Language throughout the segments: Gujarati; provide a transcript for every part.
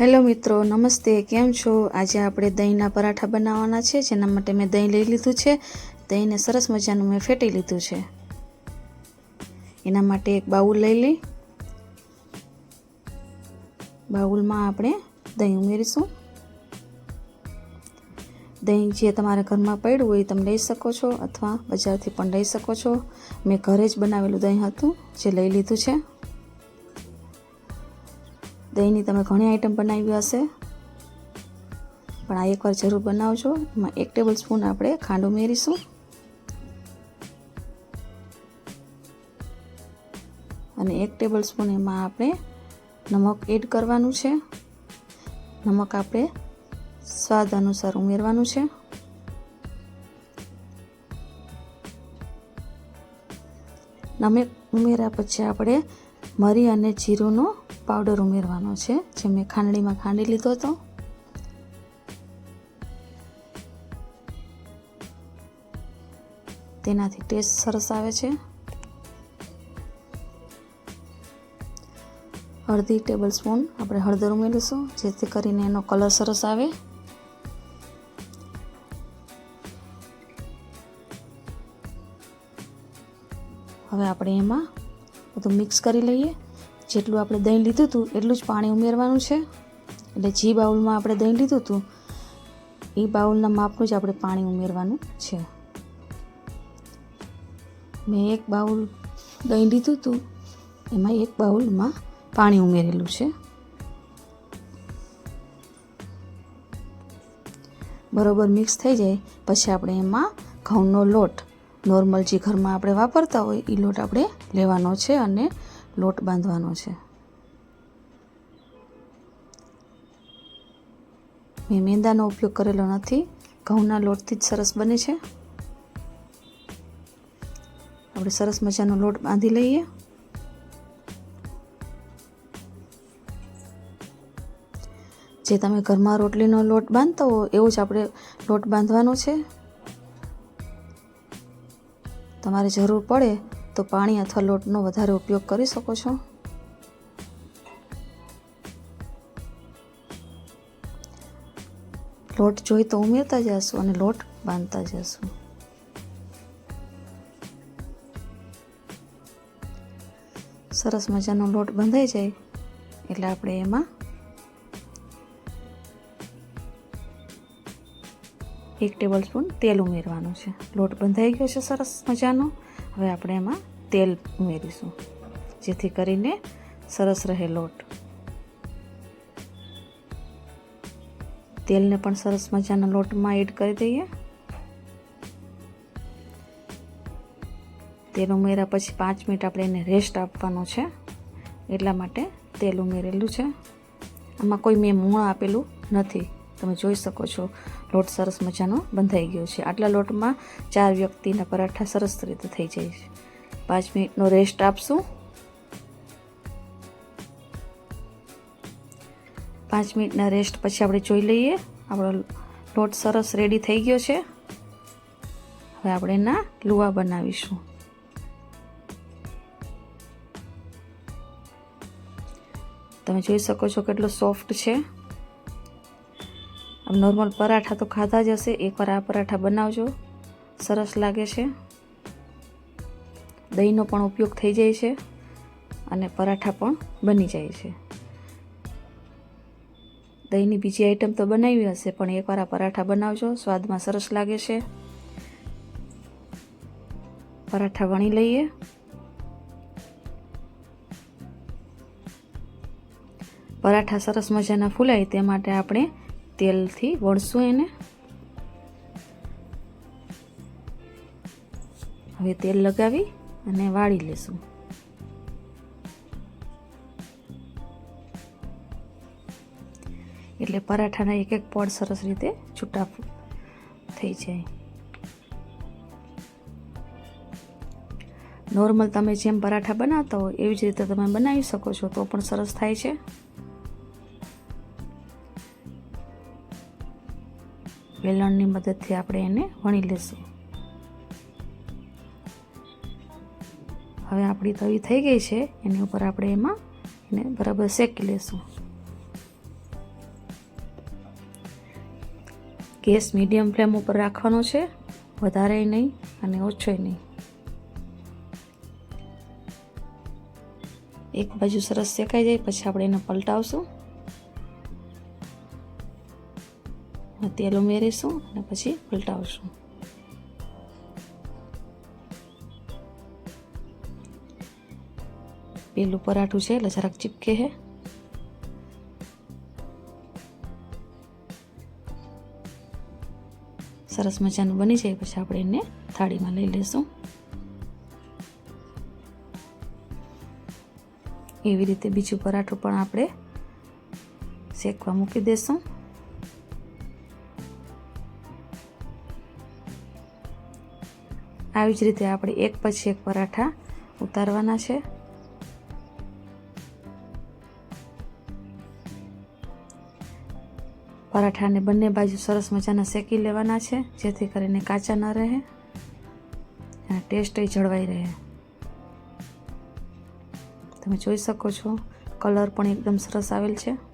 હેલો મિત્રો, નમસ્તે. કેમ છો? આજે આપણે દહીંના પરાઠા બનાવવાના છે, જેના માટે મેં દહીં લઈ લીધું છે. દહીંને સરસ મજાનું મેં ફેટી લીધું છે. એના માટે એક બાઉલ લઈ લઈ. બાઉલમાં આપણે દહીં ઉમેરીશું. દહીં જે તમારા ઘરમાં પડ્યું હોય તમે લઈ શકો છો, અથવા બજારથી પણ લઈ શકો છો. મેં ઘરે જ બનાવેલું દહીં હતું, જે લઈ લીધું છે. દહીંની તમે ઘણી આઈટમ બનાવી હશે. પણ આ એકવાર જરૂર બનાવજો. એમાં એક ટેબલ સ્પૂન આપણે ખાંડ ઉમેરીશું. અને એક ટેબલ સ્પૂન એમાં આપણે નમક એડ કરવાનું છે. નમક આપણે સ્વાદ અનુસાર ઉમેરવાનું છે. નમક ઉમેર્યા પછી આપણે મરી અને જીરુંનો પાવડર ઉમેરવાનો છે, જે મેં ખાંડણીમાં ખાંડી લીધો હતો. તેનાથી ટેસ્ટ સરસ આવે છે. અડધી ટેબલ સ્પૂન આપણે હળદર ઉમેરીશું, જેથી કરીને એનો કલર સરસ આવે. હવે આપણે એમાં બધું મિક્સ કરી લઈએ. જેટલું આપણે દહીં લીધું હતું એટલું જ પાણી ઉમેરવાનું છે. એટલે જે બાઉલમાં આપણે દહીં લીધું હતું, એ બાઉલના માપનું જ આપણે પાણી ઉમેરવાનું છે. મેં એક બાઉલ દહીં લીધું હતું, એમાં એક બાઉલમાં પાણી ઉમેરેલું છે. બરોબર મિક્સ થઈ જાય, પછી આપણે એમાં ઘઉંનો લોટ નોર્મલ જે ઘરમાં આપણે વાપરતા હોય એ લોટ આપણે લેવાનો છે અને લોટ બાંધવાનો છે. મેં મેંદાનો ઉપયોગ કરેલો નથી. ઘઉંના લોટથી જ સરસ બને છે. આપણે સરસ મજાનો લોટ બાંધી લઈએ. જે તમે ઘરમાં રોટલીનો લોટ બાંધતા હો, એવું જ આપણે લોટ બાંધવાનો છે. તમારે જરૂર પડે તો પાણી અથવા લોટનો વધારે ઉપયોગ કરી શકો છો. લોટ જોઈ તો ઉમેરતા જશું અને લોટ બાંધતા જશું. સરસ મજાનો લોટ બંધાઈ જાય એટલે આપણે એમાં એક ટેબલ સ્પૂન તેલ ઉમેરવાનું છે. લોટ બંધાઈ ગયો છે સરસ મજાનો. હવે આપણે એમાં તેલ ઉમેરીશું, જેથી કરીને સરસ રહે લોટ. તેલને પણ સરસ મજાના લોટમાં એડ કરી દઈએ. તેલ ઉમેર્યા પછી પાંચ મિનિટ આપણે એને રેસ્ટ આપવાનો છે. એટલા માટે તેલ ઉમેરેલું છે. આમાં કોઈ મેં મૂળ આપેલું નથી. તમે જોઈ શકો છો. લોટ સરસ મજાનો બંધાઈ ગયો છે. આટલા લોટમાં ચાર વ્યક્તિના પરાઠા સરસ રીતે થઈ જાય છે. પાંચ મિનિટનો રેસ્ટ આપશું. પાંચ મિનિટના રેસ્ટ પછી આપણે જોઈ લઈએ. આપણો લોટ સરસ રેડી થઈ ગયો છે. હવે આપણે એના લુવા બનાવીશું. તમે જોઈ શકો છો કેટલો સોફ્ટ છે. આમ નોર્મલ પરાઠા તો ખાધા જ હશે. એકવાર આ પરાઠા બનાવજો. સરસ લાગે છે. દહીંનો પણ ઉપયોગ થઈ જાય છે અને પરાઠા પણ બની જાય છે. દહીંની બીજી આઈટમ તો બનાવી હશે, પણ એકવાર આ પરાઠા બનાવજો. સ્વાદમાં સરસ લાગે છે. પરાઠા વણી લઈએ. પરાઠા સરસ મજાના ફૂલાય તે માટે આપણે તેલથી વળશું એને. હવે તેલ લગાવી અને વાળી લેશું. એટલે પરાઠાના એક એક પડ સરસ રીતે છૂટા થઈ જાય. નોર્મલ તમે જેમ પરાઠા બનાવતા હો એવી જ રીતે તમે બનાવી શકો છો, તો પણ સરસ થાય છે. વેલણની મદદથી આપણે એને વણી લેશું. હવે આપણી તવી થઈ ગઈ છે, એની ઉપર આપણે એમાં એને બરાબર શેકી લેશું. ગેસ મીડિયમ ફ્લેમ ઉપર રાખવાનો છે, વધારે નહીં અને ઓછોય નહીં. એક બાજુ સરસ શેકાઈ જાય, પછી આપણે એને પલટાવશું. તેલ ઉમેરીશું અને પછી પલટાવશું પેલું પરાઠું છે, એટલે જરાક ચીપકે છે સરસ મજાનું બની જાય, પછી આપણે એને થાળીમાં લઈ લેશું. એવી રીતે બીજું પરાઠું પણ આપણે શેકવા મૂકી દેશું. આવી જ રીતે આપણે એક પછી એક પરાઠા ઉતારવાના છે. પરાઠાને બંને બાજુ સરસ મજાના શેકી લેવાના છે, જેથી કરીને કાચા ન રહે અને ટેસ્ટ જળવાઈ રહે. તમે જોઈ શકો છો, કલર પણ એકદમ સરસ આવેલ છે.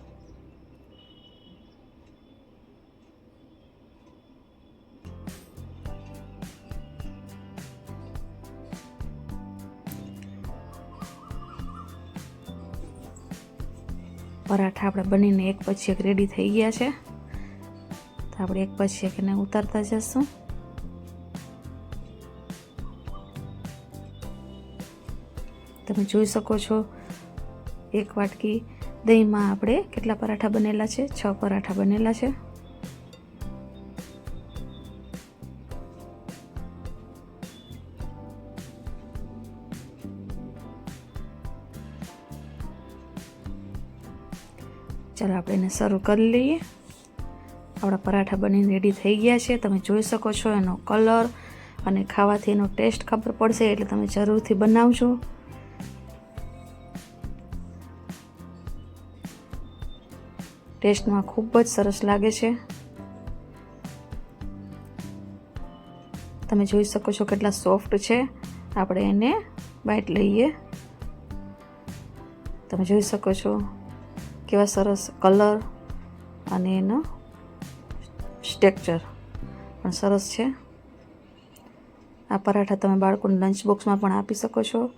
પરાઠા આપણે બનીને એક પછી એક રેડી થઈ ગયા છે. તો આપણે એક પછી એક એને ઉતારતા જશું. તમે જોઈ શકો છો, એક વાટકી દહીંમાં આપણે કેટલા પરાઠા બનેલા છે? છ પરાઠા બનેલા છે. ચાલો આપણે એને સર્વ કરી લઈએ. આપણા પરાઠા બનીને રેડી થઈ ગયા છે. તમે જોઈ શકો છો એનો કલર અને ખાવાથી એનો ટેસ્ટ ખબર પડશે, એટલે તમે જરૂરથી બનાવજો. ટેસ્ટમાં ખૂબ જ સરસ લાગે છે. તમે જોઈ શકો છો કેટલા સોફ્ટ છે. આપણે એને બાઇટ લઈએ. તમે જોઈ શકો છો કેવા સરસ કલર અને એનો સ્ટ્રક્ચર. પણ સરસ છે. આ પરાઠા તમે બાળકોને લંચ બોક્સમાં પણ આપી શકો છો.